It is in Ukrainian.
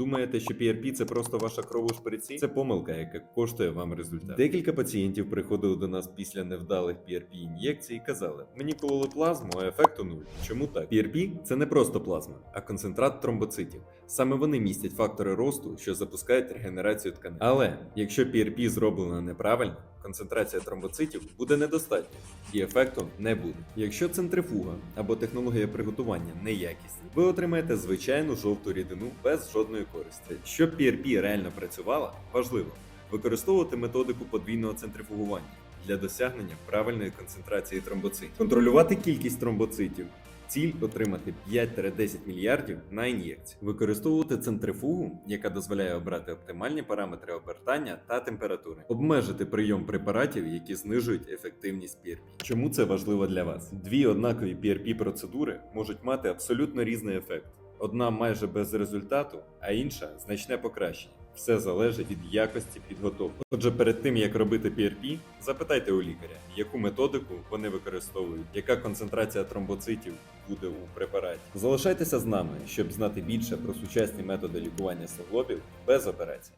Думаєте, що PRP – це просто ваша кров у шприці? Це помилка, яка коштує вам результат. Декілька пацієнтів приходили до нас після невдалих PRP ін'єкцій і казали: мені кололи плазму, а ефекту нуль. Чому так? PRP – це не просто плазма, а концентрат тромбоцитів. Саме вони містять фактори росту, що запускають регенерацію тканин. Але якщо PRP зроблено неправильно, концентрація тромбоцитів буде недостатньо і ефекту не буде. Якщо центрифуга або технологія приготування неякісні, ви отримаєте звичайну жовту рідину без жодної користі. Щоб PRP реально працювала, важливо використовувати методику подвійного центрифугування для досягнення правильної концентрації тромбоцитів, контролювати кількість тромбоцитів. Ціль отримати 5-10 мільярдів на ін'єкцію. Використовувати центрифугу, яка дозволяє обрати оптимальні параметри обертання та температури, обмежити прийом препаратів, які знижують ефективність PRP. Чому це важливо для вас? Дві однакові PRP процедури можуть мати абсолютно різний ефект. Одна майже без результату, а інша значне покращення. Все залежить від якості підготовки. Отже, перед тим як робити PRP, запитайте у лікаря, яку методику вони використовують, яка концентрація тромбоцитів буде у препараті. Залишайтеся з нами, щоб знати більше про сучасні методи лікування суглобів без операцій.